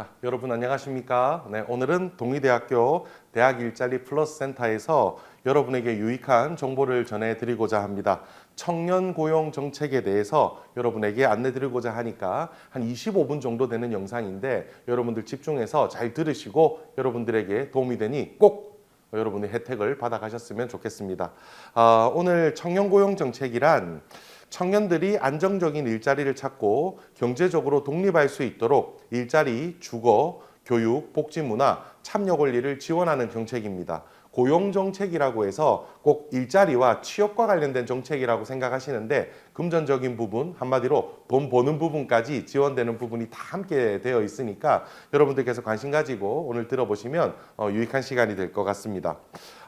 자, 여러분 안녕하십니까? 네, 오늘은 동의대학교 대학 일자리 플러스 센터에서 여러분에게 유익한 정보를 전해드리고자 합니다. 청년 고용 정책에 대해서 여러분에게 안내드리고자 하니까 한 25분 정도 되는 영상인데 여러분들 집중해서 잘 들으시고 여러분들에게 도움이 되니 꼭 여러분의 혜택을 받아가셨으면 좋겠습니다. 아, 오늘 청년 고용 정책이란 청년들이 안정적인 일자리를 찾고 경제적으로 독립할 수 있도록 일자리, 주거, 교육, 복지 문화, 참여 권리를 지원하는 정책입니다. 고용 정책이라고 해서 꼭 일자리와 취업과 관련된 정책이라고 생각하시는데 금전적인 부분 한마디로 돈 버는 부분까지 지원되는 부분이 다 함께 되어 있으니까 여러분들께서 관심 가지고 오늘 들어보시면 어, 유익한 시간이 될 것 같습니다.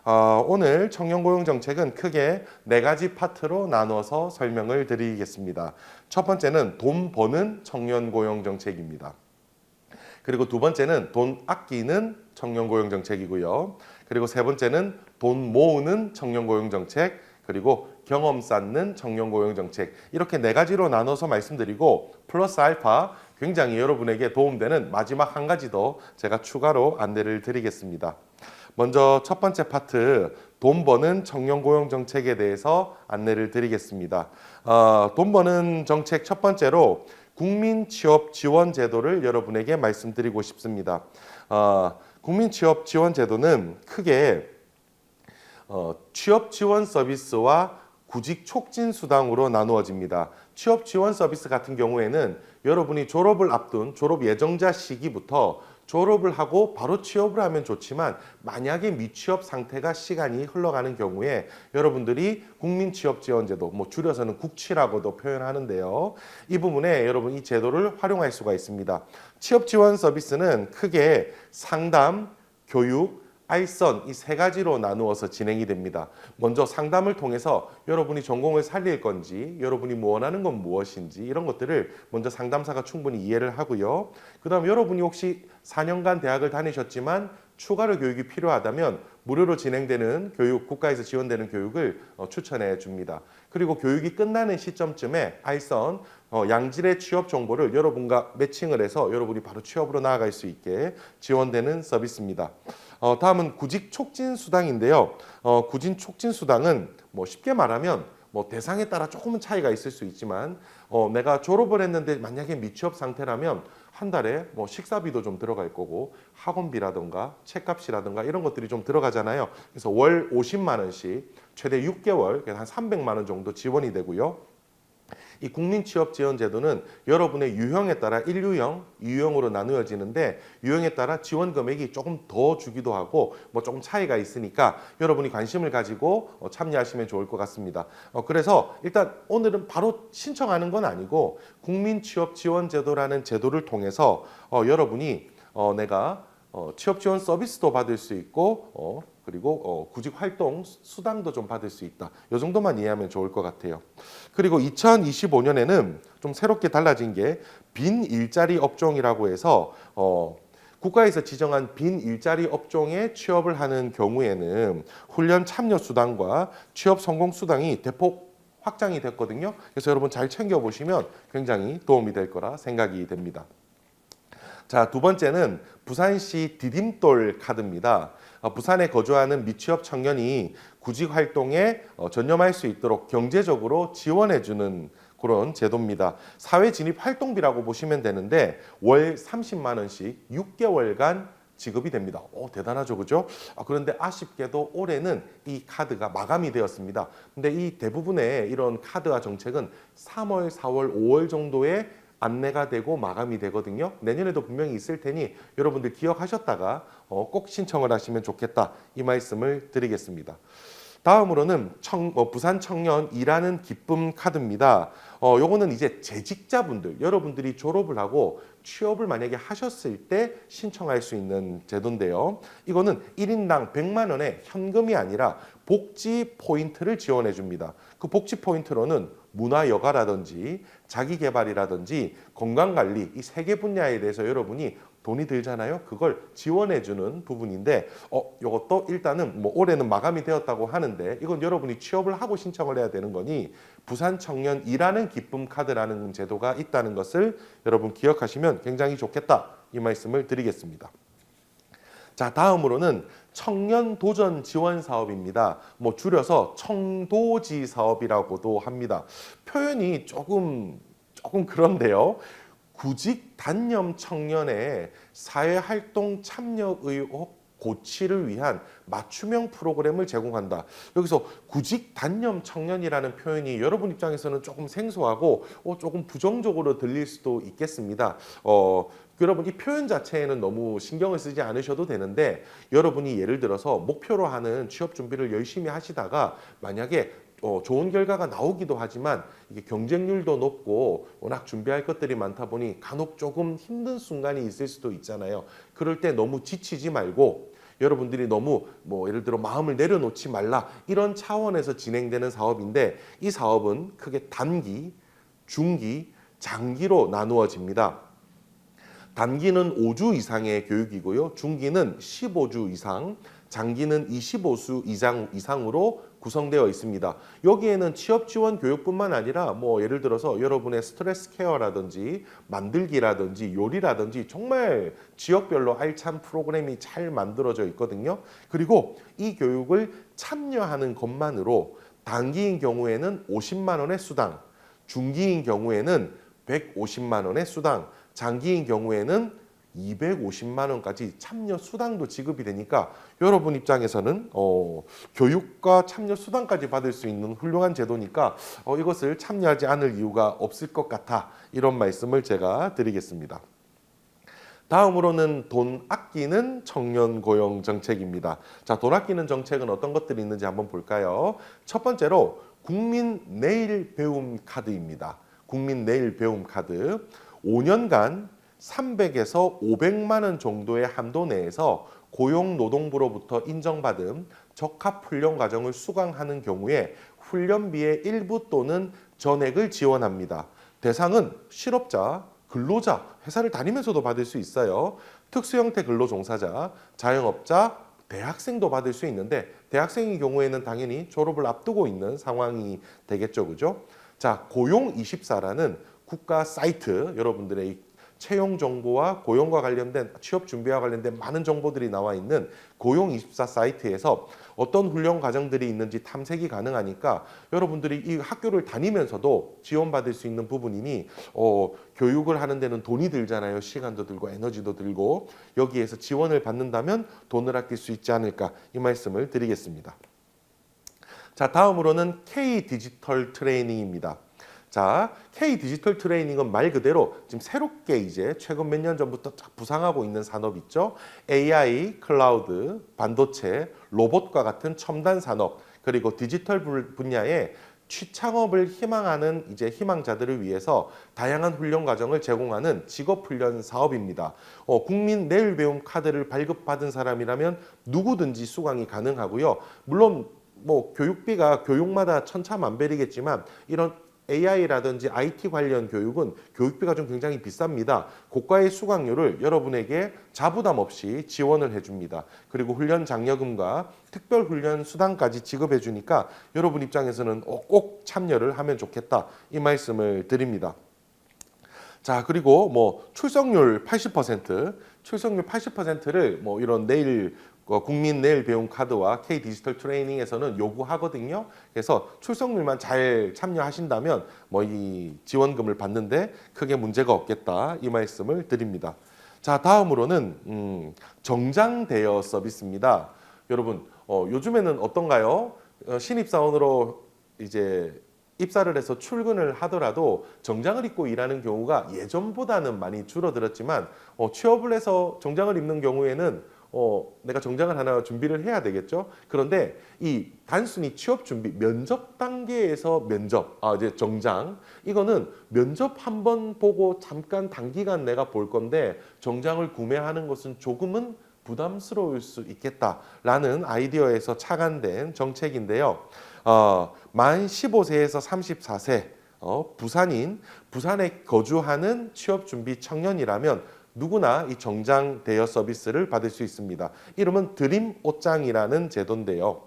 어, 오늘 청년 고용 정책은 크게 네 가지 파트로 나눠서 설명을 드리겠습니다. 첫 번째는 돈 버는 청년 고용 정책입니다. 그리고 두 번째는 돈 아끼는 청년 고용 정책이고요. 그리고 세 번째는 돈 모으는 청년 고용 정책, 그리고 경험 쌓는 청년 고용 정책 이렇게 네 가지로 나눠서 말씀드리고 플러스 알파 굉장히 여러분에게 도움되는 마지막 한 가지 더 제가 추가로 안내를 드리겠습니다. 먼저 첫 번째 파트 돈 버는 청년 고용 정책에 대해서 안내를 드리겠습니다. 어, 돈 버는 정책 첫 번째로 국민 취업 지원 제도를 여러분에게 말씀드리고 싶습니다. 어, 국민 취업 지원 제도는 크게 어, 취업 지원 서비스와 구직 촉진 수당으로 나누어집니다. 취업 지원 서비스 같은 경우에는 여러분이 졸업을 앞둔 졸업 예정자 시기부터 졸업을 하고 바로 취업을 하면 좋지만 만약에 미취업 상태가 시간이 흘러가는 경우에 여러분들이 국민취업지원제도 뭐 줄여서는 국취라고도 표현하는데요. 이 부분에 여러분 이 제도를 활용할 수가 있습니다. 취업 지원 서비스는 크게 상담, 교육, 알선 이 세 가지로 나누어서 진행이 됩니다. 먼저 상담을 통해서 여러분이 전공을 살릴 건지, 여러분이 뭐 원하는 건 무엇인지 이런 것들을 먼저 상담사가 충분히 이해를 하고요. 그다음 여러분이 혹시 4년간 대학을 다니셨지만 추가로 교육이 필요하다면 무료로 진행되는 교육, 국가에서 지원되는 교육을 어, 추천해 줍니다. 그리고 교육이 끝나는 시점쯤에 알선 어, 양질의 취업 정보를 여러분과 매칭을 해서 여러분이 바로 취업으로 나아갈 수 있게 지원되는 서비스입니다. 어, 다음은 구직 촉진 수당인데요. 어, 구직 촉진 수당은 뭐 쉽게 말하면 뭐 대상에 따라 조금은 차이가 있을 수 있지만 어, 내가 졸업을 했는데 만약에 미취업 상태라면 한 달에 뭐 식사비도 좀 들어갈 거고 학원비라든가 책값이라든가 이런 것들이 좀 들어가잖아요. 그래서 월 50만 원씩 최대 6개월 그래서 한 300만 원 정도 지원이 되고요. 이 국민 취업 지원 제도는 여러분의 유형에 따라 1유형, 2유형으로 나누어지는데 유형에 따라 지원 금액이 조금 더 주기도 하고 뭐 조금 차이가 있으니까 여러분이 관심을 가지고 어, 참여하시면 좋을 것 같습니다. 어, 그래서 일단 오늘은 바로 신청하는 건 아니고 국민 취업 지원 제도라는 제도를 통해서 어, 여러분이 어, 내가 어, 취업 지원 서비스도 받을 수 있고 어, 그리고 어, 구직 활동 수당도 좀 받을 수 있다. 이 정도만 이해하면 좋을 것 같아요. 그리고 2025년에는 좀 새롭게 달라진 게 빈 일자리 업종이라고 해서 어, 국가에서 지정한 빈 일자리 업종에 취업을 하는 경우에는 훈련 참여 수당과 취업 성공 수당이 대폭 확장이 됐거든요. 그래서 여러분 잘 챙겨 보시면 굉장히 도움이 될 거라 생각이 됩니다. 자, 두 번째는 부산시 디딤돌 카드입니다. 어, 부산에 거주하는 미취업 청년이 구직 활동에 어, 전념할 수 있도록 경제적으로 지원해 주는 그런 제도입니다. 사회 진입 활동비라고 보시면 되는데 월 30만 원씩 6개월간 지급이 됩니다. 오, 대단하죠, 그죠? 아, 그런데 아쉽게도 올해는 이 카드가 마감이 되었습니다. 근데 이 대부분의 이런 카드와 정책은 3월, 4월, 5월 정도에 안내가 되고 마감이 되거든요. 내년에도 분명히 있을 테니 여러분들 기억하셨다가 어, 꼭 신청을 하시면 좋겠다 이 말씀을 드리겠습니다. 다음으로는 청, 어, 부산 청년 일하는 기쁨 카드입니다. 어, 요거는 이제 재직자분들, 여러분들이 졸업을 하고 취업을 만약에 하셨을 때 신청할 수 있는 제도인데요. 이거는 1인당 100만 원의 현금이 아니라 복지 포인트를 지원해 줍니다. 그 복지 포인트로는 문화 여가라든지 자기 개발이라든지 건강 관리 이 세 개 분야에 대해서 여러분이 돈이 들잖아요. 그걸 지원해 주는 부분인데 어 이것도 일단은 뭐 올해는 마감이 되었다고 하는데 이건 여러분이 취업을 하고 신청을 해야 되는 거니 부산 청년 일하는 기쁨 카드라는 제도가 있다는 것을 여러분 기억하시면 굉장히 좋겠다. 이 말씀을 드리겠습니다. 자, 다음으로는 청년 도전 지원 사업입니다. 뭐 줄여서 청도지 사업이라고도 합니다. 표현이 조금 조금 그런데요. 구직 단념 청년의 사회 활동 참여 의혹 고치를 위한 맞춤형 프로그램을 제공한다. 여기서 구직 단념 청년이라는 표현이 여러분 입장에서는 조금 생소하고 어, 조금 부정적으로 들릴 수도 있겠습니다. 어, 여러분 이 표현 자체에는 너무 신경을 쓰지 않으셔도 되는데 여러분이 예를 들어서 목표로 하는 취업 준비를 열심히 하시다가 만약에 어, 좋은 결과가 나오기도 하지만 이게 경쟁률도 높고 워낙 준비할 것들이 많다 보니 간혹 조금 힘든 순간이 있을 수도 있잖아요. 그럴 때 너무 지치지 말고 여러분들이 너무 뭐 예를 들어 마음을 내려놓지 말라 이런 차원에서 진행되는 사업인데 이 사업은 크게 단기, 중기, 장기로 나누어집니다. 단기는 5주 이상의 교육이고요. 중기는 15주 이상, 장기는 25수 이상 이상으로 구성되어 있습니다. 여기에는 취업 지원 교육뿐만 아니라 뭐 예를 들어서 여러분의 스트레스 케어라든지 만들기라든지 요리라든지 정말 지역별로 알찬 프로그램이 잘 만들어져 있거든요. 그리고 이 교육을 참여하는 것만으로 단기인 경우에는 50만 원의 수당, 중기인 경우에는 150만 원의 수당, 장기인 경우에는 250만 원까지 참여 수당도 지급이 되니까 여러분 입장에서는 어, 교육과 참여 수당까지 받을 수 있는 훌륭한 제도니까 어, 이것을 참여하지 않을 이유가 없을 것 같아 이런 말씀을 제가 드리겠습니다. 다음으로는 돈 아끼는 청년 고용 정책입니다. 자, 돈 아끼는 정책은 어떤 것들이 있는지 한번 볼까요? 첫 번째로 국민 내일 배움 카드입니다. 국민 내일 배움 카드 5년간 300에서 500만 원 정도의 한도 내에서 고용노동부로부터 인정받은 적합 훈련 과정을 수강하는 경우에 훈련비의 일부 또는 전액을 지원합니다. 대상은 실업자, 근로자, 회사를 다니면서도 받을 수 있어요. 특수 형태 근로 종사자, 자영업자, 대학생도 받을 수 있는데 대학생의 경우에는 당연히 졸업을 앞두고 있는 상황이 되겠죠. 그죠? 자, 고용24라는 국가 사이트 여러분들의 이 채용 정보와 고용과 관련된 취업 준비와 관련된 많은 정보들이 나와 있는 고용24 사이트에서 어떤 훈련 과정들이 있는지 탐색이 가능하니까 여러분들이 이 학교를 다니면서도 지원받을 수 있는 부분이니 어, 교육을 하는 데는 돈이 들잖아요. 시간도 들고 에너지도 들고 여기에서 지원을 받는다면 돈을 아낄 수 있지 않을까 이 말씀을 드리겠습니다. 자, 다음으로는 K 디지털 트레이닝입니다. 자, K 디지털 트레이닝은 말 그대로 지금 새롭게 이제 최근 몇 년 전부터 쫙 부상하고 있는 산업 있죠. AI, 클라우드, 반도체, 로봇과 같은 첨단 산업 그리고 디지털 분- 분야에 취창업을 희망하는 이제 희망자들을 위해서 다양한 훈련 과정을 제공하는 직업 훈련 사업입니다. 어, 국민 내일 배움 카드를 발급받은 사람이라면 누구든지 수강이 가능하고요. 물론 뭐 교육비가 교육마다 천차만별이겠지만 이런 AI라든지 IT 관련 교육은 교육비가 좀 굉장히 비쌉니다. 고가의 수강료를 여러분에게 자부담 없이 지원을 해줍니다. 그리고 훈련 장려금과 특별 훈련 수당까지 지급해 주니까 여러분 입장에서는 어, 꼭 참여를 하면 좋겠다 이 말씀을 드립니다. 자 그리고 뭐 출석률 80% 출석률 80%를 뭐 이런 내일 어, 국민 내일 배움 카드와 K 디지털 트레이닝에서는 요구하거든요. 그래서 출석률만 잘 참여하신다면 뭐 이 지원금을 받는데 크게 문제가 없겠다 이 말씀을 드립니다. 자 다음으로는 음, 정장 대여 서비스입니다. 여러분 어, 요즘에는 어떤가요? 어, 신입 사원으로 이제 입사를 해서 출근을 하더라도 정장을 입고 일하는 경우가 예전보다는 많이 줄어들었지만 어, 취업을 해서 정장을 입는 경우에는 어, 내가 정장을 하나 준비를 해야 되겠죠. 그런데 이 단순히 취업 준비 면접 단계에서 면접, 아 이제 정장 이거는 면접 한 번 보고 잠깐 단기간 내가 볼 건데 정장을 구매하는 것은 조금은 부담스러울 수 있겠다라는 아이디어에서 착안된 정책인데요. 어, 만 15세에서 34세 어, 부산인 부산에 거주하는 취업 준비 청년이라면 누구나 이 정장 대여 서비스를 받을 수 있습니다. 이름은 드림 옷장이라는 제도인데요.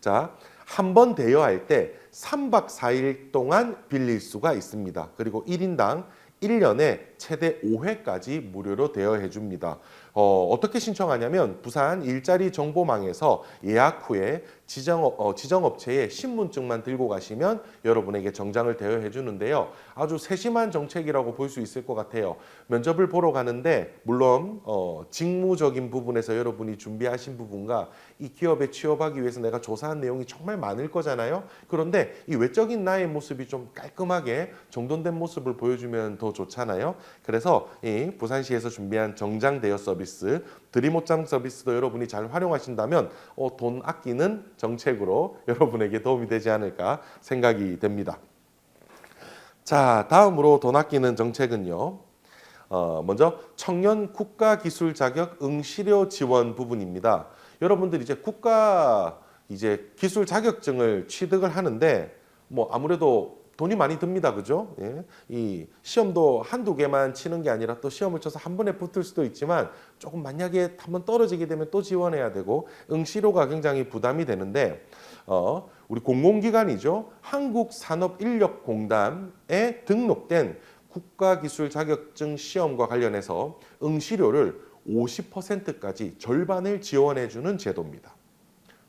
자, 한 번 대여할 때 3박 4일 동안 빌릴 수가 있습니다. 그리고 1인당 1년에 최대 5회까지 무료로 대여해 줍니다. 어, 어떻게 신청하냐면 부산 일자리 정보망에서 예약 후에 지정, 어, 지정업체의 신분증만 들고 가시면 여러분에게 정장을 대여해 주는데요. 아주 세심한 정책이라고 볼 수 있을 것 같아요. 면접을 보러 가는데 물론 어, 직무적인 부분에서 여러분이 준비하신 부분과 이 기업에 취업하기 위해서 내가 조사한 내용이 정말 많을 거잖아요. 그런데 이 외적인 나의 모습이 좀 깔끔하게 정돈된 모습을 보여주면 더 좋잖아요. 그래서 이 부산시에서 준비한 정장 대여 서비스, 드림 옷장 서비스도 여러분이 잘 활용하신다면 어, 돈 아끼는 정책으로 여러분에게 도움이 되지 않을까 생각이 됩니다. 자, 다음으로 돈 아끼는 정책은요. 어, 먼저 청년 국가 기술 자격 응시료 지원 부분입니다. 여러분들 이제 국가 이제 기술 자격증을 취득을 하는데 뭐 아무래도 돈이 많이 듭니다. 그죠? 예. 이 시험도 한두 개만 치는 게 아니라 또 시험을 쳐서 한 번에 붙을 수도 있지만 조금 만약에 한 번 떨어지게 되면 또 지원해야 되고 응시료가 굉장히 부담이 되는데 어, 우리 공공기관이죠. 한국산업인력공단에 등록된 국가기술 자격증 시험과 관련해서 응시료를 50%까지 절반을 지원해 주는 제도입니다.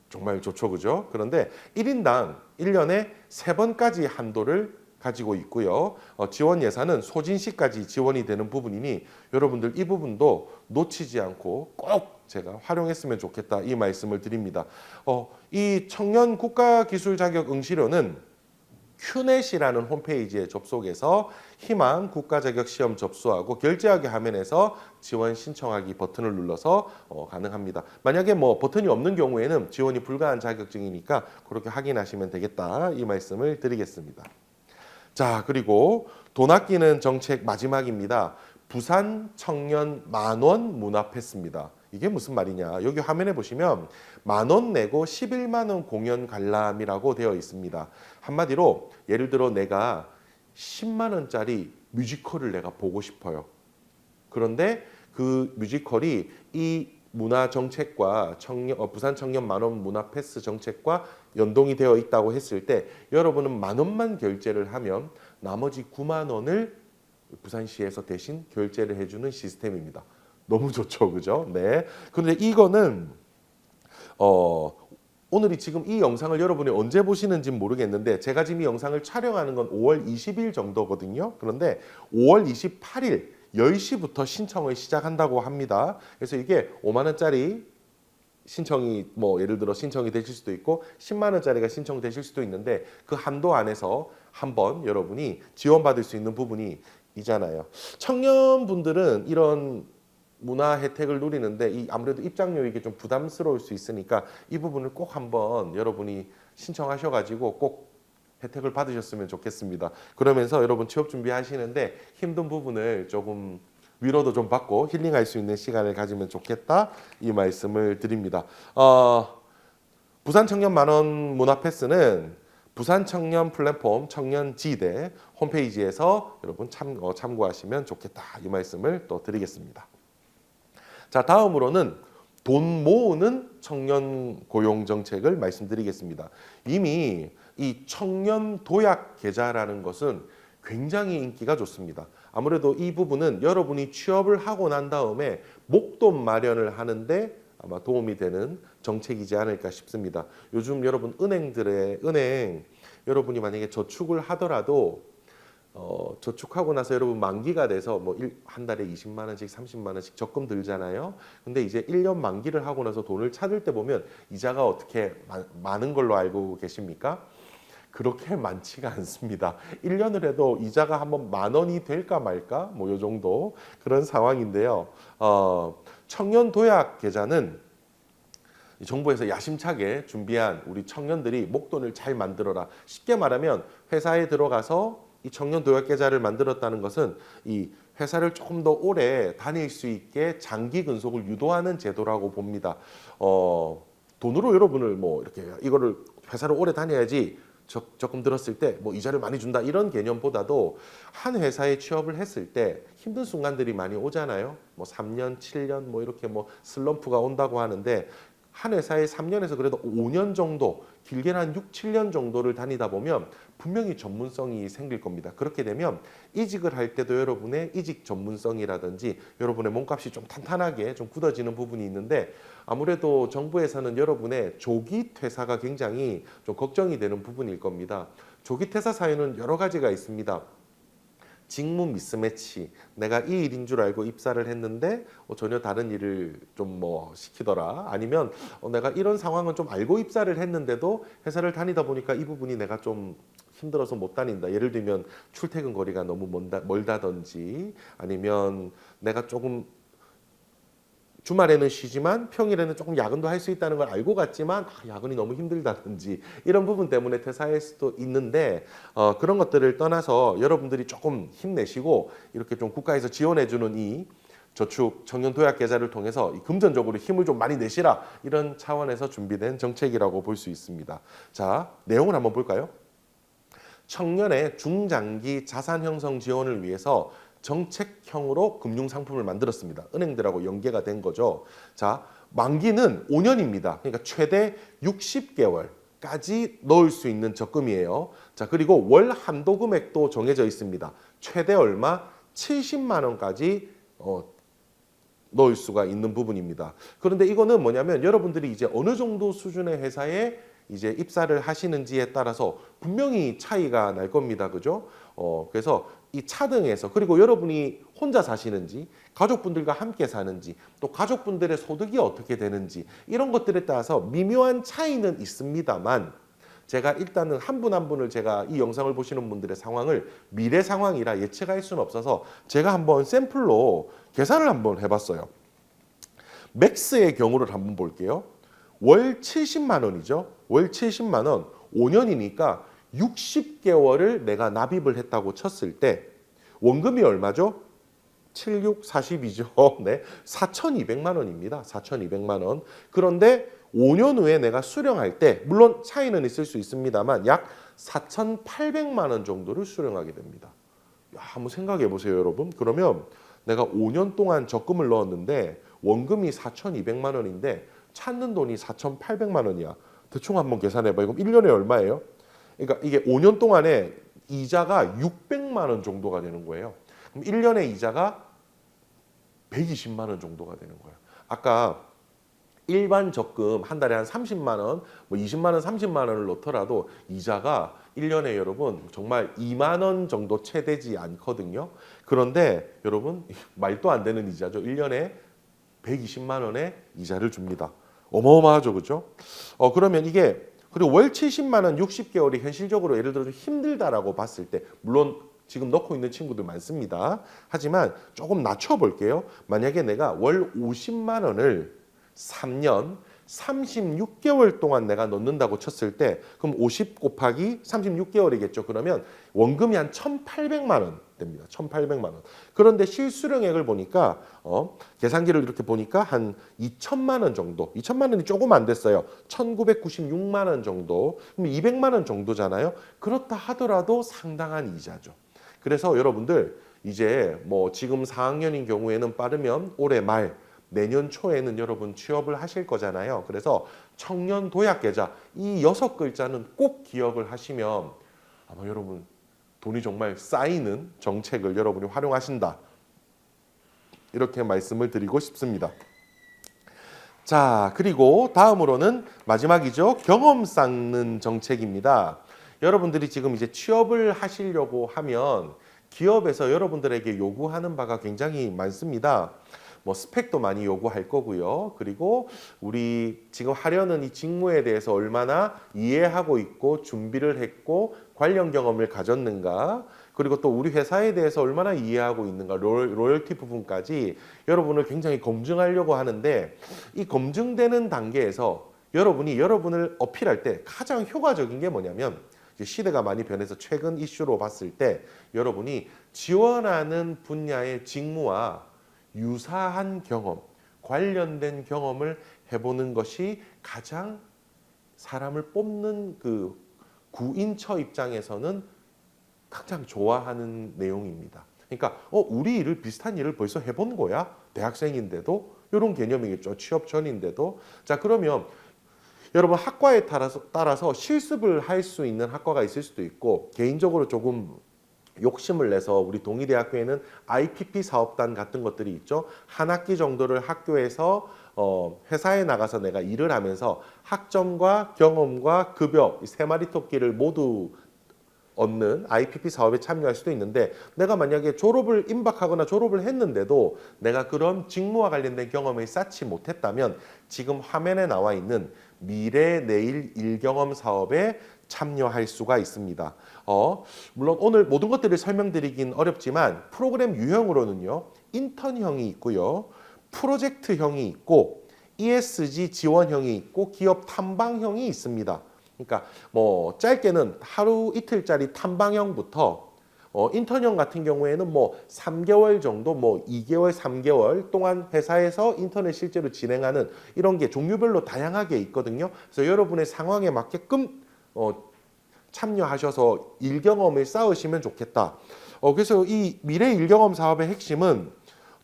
정말 좋죠, 그죠? 그런데 1인당 1년에 3번까지 한도를 가지고 있고요. 어, 지원 예산은 소진 시까지 지원이 되는 부분이니 여러분들 이 부분도 놓치지 않고 꼭 제가 활용했으면 좋겠다 이 말씀을 드립니다. 어, 이 청년 국가 기술 자격 응시료는 큐넷이라는 홈페이지에 접속해서 희망 국가 자격 시험 접수하고 결제하기 화면에서 지원 신청하기 버튼을 눌러서 어, 가능합니다. 만약에 뭐 버튼이 없는 경우에는 지원이 불가한 자격증이니까 그렇게 확인하시면 되겠다 이 말씀을 드리겠습니다. 자 그리고 돈 아끼는 정책 마지막입니다. 부산 청년 만원 문화 패스입니다. 이게 무슨 말이냐? 여기 화면에 보시면 만 원 내고 11만 원 공연 관람이라고 되어 있습니다. 한마디로 예를 들어 내가 10만 원짜리 뮤지컬을 내가 보고 싶어요. 그런데 그 뮤지컬이 이 문화 정책과 청년, 어, 부산 청년 만원 문화 패스 정책과 연동이 되어 있다고 했을 때 여러분은 만 원만 결제를 하면 나머지 9만 원을 부산시에서 대신 결제를 해주는 시스템입니다. 너무 좋죠, 그죠? 네. 그런데 이거는 어 오늘이 지금 이 영상을 여러분이 언제 보시는지 모르겠는데 제가 지금 이 영상을 촬영하는 건 5월 20일 정도거든요. 그런데 5월 28일 10시부터 신청을 시작한다고 합니다. 그래서 이게 5만 원짜리 신청이 뭐 예를 들어 신청이 되실 수도 있고 10만 원짜리가 신청되실 수도 있는데 그 한도 안에서 한번 여러분이 지원받을 수 있는 부분이 이잖아요. 청년분들은 이런 문화 혜택을 누리는데 이 아무래도 입장료 이게 좀 부담스러울 수 있으니까 이 부분을 꼭 한번 여러분이 신청하셔가지고 꼭 혜택을 받으셨으면 좋겠습니다. 그러면서 여러분 취업 준비하시는데 힘든 부분을 조금 위로도 좀 받고 힐링할 수 있는 시간을 가지면 좋겠다 이 말씀을 드립니다. 어, 부산 청년 만원 문화 패스는 부산 청년 플랫폼 청년 지대 홈페이지에서 여러분 참, 어, 참고하시면 좋겠다 이 말씀을 또 드리겠습니다. 자 다음으로는 돈 모으는 청년 고용 정책을 말씀드리겠습니다. 이미 이 청년 도약 계좌라는 것은 굉장히 인기가 좋습니다. 아무래도 이 부분은 여러분이 취업을 하고 난 다음에 목돈 마련을 하는데 아마 도움이 되는 정책이지 않을까 싶습니다. 요즘 여러분 은행들의 은행 여러분이 만약에 저축을 하더라도 어, 저축하고 나서 여러분 만기가 돼서 뭐 한 달에 20만 원씩 30만 원씩 적금 들잖아요. 근데 이제 1년 만기를 하고 나서 돈을 찾을 때 보면 이자가 어떻게 마, 많은 걸로 알고 계십니까? 그렇게 많지가 않습니다. 1년을 해도 이자가 한번 만 원이 될까 말까 뭐 요 정도 그런 상황인데요. 어, 청년 도약 계좌는 정부에서 야심차게 준비한 우리 청년들이 목돈을 잘 만들어라. 쉽게 말하면 회사에 들어가서 이 청년 도약 계좌를 만들었다는 것은 이 회사를 조금 더 오래 다닐 수 있게 장기 근속을 유도하는 제도라고 봅니다. 어, 돈으로 여러분을 뭐 이렇게 이거를 회사를 오래 다녀야지 적, 적금 들었을 때 뭐 이자를 많이 준다 이런 개념보다도 한 회사에 취업을 했을 때 힘든 순간들이 많이 오잖아요. 뭐 3년, 7년 뭐 이렇게 뭐 슬럼프가 온다고 하는데 한 회사에 3년에서 그래도 5년 정도, 길게는 한 6, 7년 정도를 다니다 보면 분명히 전문성이 생길 겁니다. 그렇게 되면 이직을 할 때도 여러분의 이직 전문성이라든지 여러분의 몸값이 좀 탄탄하게 좀 굳어지는 부분이 있는데 아무래도 정부에서는 여러분의 조기 퇴사가 굉장히 좀 걱정이 되는 부분일 겁니다. 조기 퇴사 사유는 여러 가지가 있습니다. 직무 미스매치. 내가 이 일인 줄 알고 입사를 했는데 어, 전혀 다른 일을 좀 뭐 시키더라. 아니면 어, 내가 이런 상황은 좀 알고 입사를 했는데도 회사를 다니다 보니까 이 부분이 내가 좀 힘들어서 못 다닌다. 예를 들면 출퇴근 거리가 너무 멀다, 멀다든지 아니면 내가 조금 주말에는 쉬지만 평일에는 조금 야근도 할 수 있다는 걸 알고 갔지만 아, 야근이 너무 힘들다든지 이런 부분 때문에 퇴사할 수도 있는데 어, 그런 것들을 떠나서 여러분들이 조금 힘내시고 이렇게 좀 국가에서 지원해주는 이 저축 청년 도약 계좌를 통해서 이 금전적으로 힘을 좀 많이 내시라 이런 차원에서 준비된 정책이라고 볼 수 있습니다. 자 내용을 한번 볼까요? 청년의 중장기 자산 형성 지원을 위해서 정책형으로 금융 상품을 만들었습니다. 은행들하고 연계가 된 거죠. 자, 만기는 5년입니다. 그러니까 최대 60개월 까지 넣을 수 있는 적금이에요. 자, 그리고 월 한도 금액도 정해져 있습니다. 최대 얼마? 70만 원까지 어, 넣을 수가 있는 부분입니다. 그런데 이거는 뭐냐면 여러분들이 이제 어느 정도 수준의 회사에 이제 입사를 하시는지에 따라서 분명히 차이가 날 겁니다. 그죠? 어, 그래서 이 차등에서 그리고 여러분이 혼자 사시는지 가족분들과 함께 사는지 또 가족분들의 소득이 어떻게 되는지 이런 것들에 따라서 미묘한 차이는 있습니다만 제가 일단은 한분한 분을 제가 이 영상을 보시는 분들의 상황을 미래 상황이라 예측할 수는 없어서 제가 한번 샘플로 계산을 한번 해봤어요. 맥스의 경우를 한번 볼게요. 월 70만 원이죠. 월 70만 원, 5년이니까 60개월을 내가 납입을 했다고 쳤을 때 원금이 얼마죠? 76, 40이죠. 네. 4,200만 원입니다. 4,200만 원. 그런데 5년 후에 내가 수령할 때 물론 차이는 있을 수 있습니다만 약 4,800만 원 정도를 수령하게 됩니다. 야, 한번 생각해 보세요, 여러분. 그러면 내가 5년 동안 적금을 넣었는데 원금이 4,200만 원인데 찾는 돈이 4,800만 원이야. 대충 한번 계산해 봐요. 그럼 1년에 얼마예요? 그러니까 이게 5년 동안에 이자가 600만 원 정도가 되는 거예요. 그럼 1년에 이자가 120만 원 정도가 되는 거예요. 아까 일반 적금 한 달에 한 30만 원, 뭐 20만 원, 30만 원을 넣더라도 이자가 1년에 여러분 정말 2만 원 정도 채 되지 않거든요. 그런데 여러분 말도 안 되는 이자죠. 1년에 120만 원의 이자를 줍니다. 어마어마하죠, 그죠? 어 그러면 이게 그리고 월 70만 원 60개월이 현실적으로 예를 들어 좀 힘들다라고 봤을 때 물론 지금 넣고 있는 친구들 많습니다. 하지만 조금 낮춰 볼게요. 만약에 내가 월 50만 원을 3년 36개월 동안 내가 넣는다고 쳤을 때 그럼 50 곱하기 36개월이겠죠. 그러면 원금이 한 1,800만 원 됩니다. 1,800만 원. 그런데 실수령액을 보니까 어, 계산기를 이렇게 보니까 한 2천만 원 정도. 2천만 원이 조금 안 됐어요. 1,996만 원 정도. 그럼 200만 원 정도잖아요. 그렇다 하더라도 상당한 이자죠. 그래서 여러분들 이제 뭐 지금 4학년인 경우에는 빠르면 올해 말 내년 초에는 여러분 취업을 하실 거잖아요. 그래서 청년 도약 계좌 이 여섯 글자는 꼭 기억을 하시면 아마 여러분 돈이 정말 쌓이는 정책을 여러분이 활용하신다. 이렇게 말씀을 드리고 싶습니다. 자, 그리고 다음으로는 마지막이죠. 경험 쌓는 정책입니다. 여러분들이 지금 이제 취업을 하시려고 하면 기업에서 여러분들에게 요구하는 바가 굉장히 많습니다. 뭐 스펙도 많이 요구할 거고요. 그리고 우리 지금 하려는 이 직무에 대해서 얼마나 이해하고 있고 준비를 했고 관련 경험을 가졌는가. 그리고 또 우리 회사에 대해서 얼마나 이해하고 있는가 로열, 로열티 부분까지 여러분을 굉장히 검증하려고 하는데 이 검증되는 단계에서 여러분이 여러분을 어필할 때 가장 효과적인 게 뭐냐면 시대가 많이 변해서 최근 이슈로 봤을 때 여러분이 지원하는 분야의 직무와 유사한 경험, 관련된 경험을 해보는 것이 가장 사람을 뽑는 그 구인처 입장에서는 가장 좋아하는 내용입니다. 그러니까 어 우리 일을 비슷한 일을 벌써 해본 거야 대학생인데도 이런 개념이겠죠. 취업 전인데도 자 그러면 여러분 학과에 따라서 따라서 실습을 할 수 있는 학과가 있을 수도 있고 개인적으로 조금 욕심을 내서 우리 동의대학교에는 IPP 사업단 같은 것들이 있죠. 한 학기 정도를 학교에서 어, 회사에 나가서 내가 일을 하면서 학점과 경험과 급여 이 세 마리 토끼를 모두 얻는 IPP 사업에 참여할 수도 있는데 내가 만약에 졸업을 임박하거나 졸업을 했는데도 내가 그런 직무와 관련된 경험을 쌓지 못했다면 지금 화면에 나와 있는 미래 내일 일경험 사업에 참여할 수가 있습니다. 어, 물론 오늘 모든 것들을 설명드리긴 어렵지만 프로그램 유형으로는요 인턴형이 있고요 프로젝트형이 있고 ESG 지원형이 있고 기업 탐방형이 있습니다. 그러니까 뭐 짧게는 하루 이틀짜리 탐방형부터 어, 인턴형 같은 경우에는 뭐 3개월 정도, 뭐 2개월, 3개월 동안 회사에서 인턴을 실제로 진행하는 이런 게 종류별로 다양하게 있거든요. 그래서 여러분의 상황에 맞게끔 어, 참여하셔서 일 경험을 쌓으시면 좋겠다. 어, 그래서 이 미래 일 경험 사업의 핵심은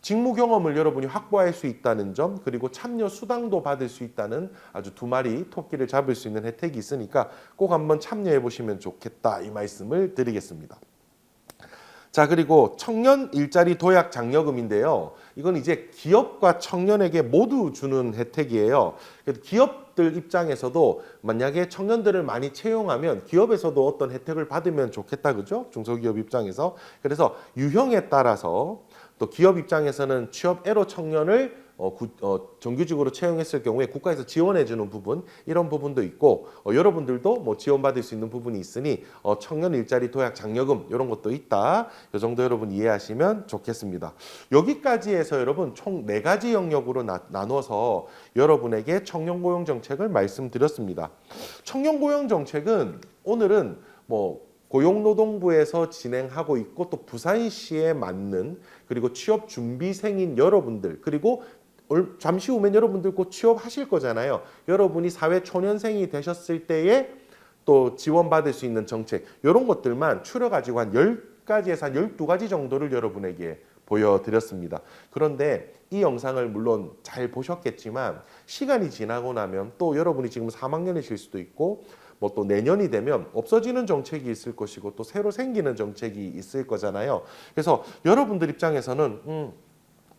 직무 경험을 여러분이 확보할 수 있다는 점 그리고 참여 수당도 받을 수 있다는 아주 두 마리 토끼를 잡을 수 있는 혜택이 있으니까 꼭 한번 참여해 보시면 좋겠다 이 말씀을 드리겠습니다. 자 그리고 청년 일자리 도약 장려금인데요. 이건 이제 기업과 청년에게 모두 주는 혜택이에요. 그래서 기업들 입장에서도 만약에 청년들을 많이 채용하면 기업에서도 어떤 혜택을 받으면 좋겠다 그죠? 중소기업 입장에서 그래서 유형에 따라서 또 기업 입장에서는 취업 애로 청년을 어, 구, 어, 정규직으로 채용했을 경우에 국가에서 지원해주는 부분 이런 부분도 있고 어, 여러분들도 뭐 지원받을 수 있는 부분이 있으니 어, 청년 일자리 도약 장려금 이런 것도 있다. 이 정도 여러분 이해하시면 좋겠습니다. 여기까지 해서 여러분 총 네 가지 영역으로 나, 나눠서 여러분에게 청년 고용 정책을 말씀드렸습니다. 청년 고용 정책은 오늘은 뭐 고용노동부에서 진행하고 있고 또 부산시에 맞는 그리고 취업 준비생인 여러분들 그리고 얼- 잠시 후면 여러분들 곧 취업하실 거잖아요. 여러분이 사회 초년생이 되셨을 때에 또 지원받을 수 있는 정책 이런 것들만 추려 가지고 한 10가지에서 한 12가지 정도를 여러분에게 보여드렸습니다. 그런데 이 영상을 물론 잘 보셨겠지만 시간이 지나고 나면 또 여러분이 지금 3학년이실 수도 있고 뭐 또 내년이 되면 없어지는 정책이 있을 것이고 또 새로 생기는 정책이 있을 거잖아요. 그래서 여러분들 입장에서는 음,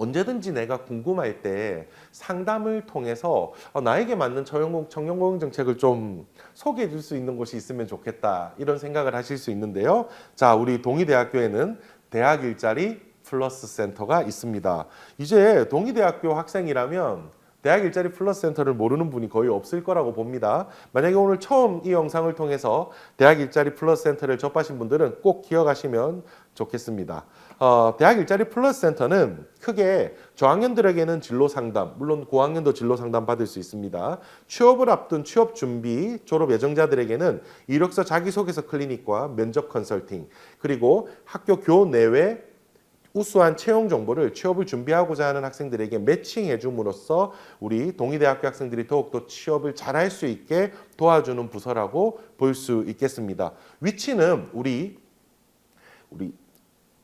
언제든지 내가 궁금할 때 상담을 통해서 어, 나에게 맞는 청년 청년고용 정책을 좀 소개해 줄 수 있는 곳이 있으면 좋겠다 이런 생각을 하실 수 있는데요. 자, 우리 동의대학교에는 대학 일자리 플러스 센터가 있습니다. 이제 동의대학교 학생이라면 대학 일자리 플러스 센터를 모르는 분이 거의 없을 거라고 봅니다. 만약에 오늘 처음 이 영상을 통해서 대학 일자리 플러스 센터를 접하신 분들은 꼭 기억하시면 좋겠습니다. 어, 대학 일자리 플러스 센터는 크게 저학년들에게는 진로 상담, 물론 고학년도 진로 상담 받을 수 있습니다. 취업을 앞둔 취업 준비 졸업 예정자들에게는 이력서 자기소개서 클리닉과 면접 컨설팅, 그리고 학교 교내외 우수한 채용 정보를 취업을 준비하고자 하는 학생들에게 매칭해 줌으로써 우리 동의대학교 학생들이 더욱더 취업을 잘할 수 있게 도와주는 부서라고 볼 수 있겠습니다. 위치는 우리 우리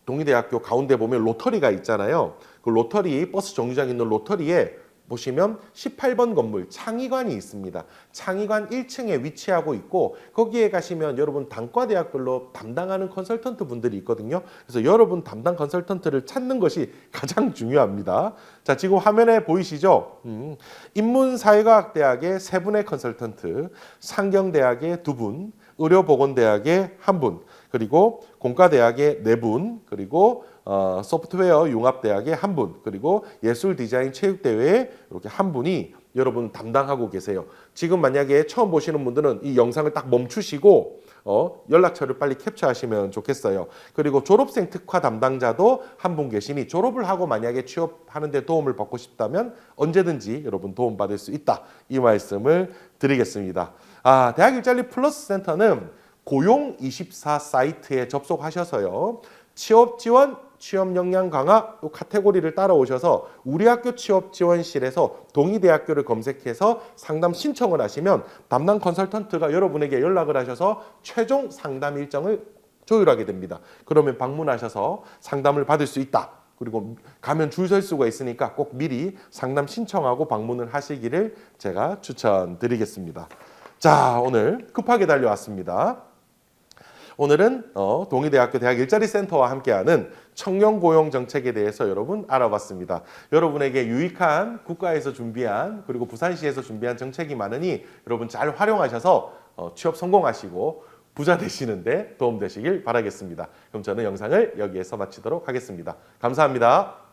동의대학교 가운데 보면 로터리가 있잖아요. 그 로터리 버스 정류장 있는 로터리에 보시면 18번 건물 창의관이 있습니다. 창의관 1층에 위치하고 있고 거기에 가시면 여러분 단과대학별로 담당하는 컨설턴트 분들이 있거든요. 그래서 여러분 담당 컨설턴트를 찾는 것이 가장 중요합니다. 자, 지금 화면에 보이시죠? 음, 인문사회과학대학의 세 분의 컨설턴트, 상경대학의 두 분, 의료보건대학의 한 분, 그리고 공과대학의 네 분, 그리고 어, 소프트웨어 융합대학의 한 분, 그리고 예술 디자인 체육대회에 이렇게 한 분이 여러분 담당하고 계세요. 지금 만약에 처음 보시는 분들은 이 영상을 딱 멈추시고 어, 연락처를 빨리 캡처하시면 좋겠어요. 그리고 졸업생 특화 담당자도 한 분 계시니 졸업을 하고 만약에 취업하는데 도움을 받고 싶다면 언제든지 여러분 도움 받을 수 있다. 이 말씀을 드리겠습니다. 아, 대학 일자리 플러스 센터는 고용24 사이트에 접속하셔서요. 취업 지원, 취업 역량 강화 요 카테고리를 따라오셔서 우리 학교 취업 지원실에서 동의 대학교를 검색해서 상담 신청을 하시면 담당 컨설턴트가 여러분에게 연락을 하셔서 최종 상담 일정을 조율하게 됩니다. 그러면 방문하셔서 상담을 받을 수 있다. 그리고 가면 줄 설 수가 있으니까 꼭 미리 상담 신청하고 방문을 하시기를 제가 추천드리겠습니다. 자, 오늘 급하게 달려왔습니다. 오늘은 어, 동의대학교 대학 일자리 센터와 함께하는 청년 고용 정책에 대해서 여러분 알아봤습니다. 여러분에게 유익한 국가에서 준비한 그리고 부산시에서 준비한 정책이 많으니 여러분 잘 활용하셔서 어, 취업 성공하시고 부자 되시는데 도움 되시길 바라겠습니다. 그럼 저는 영상을 여기에서 마치도록 하겠습니다. 감사합니다.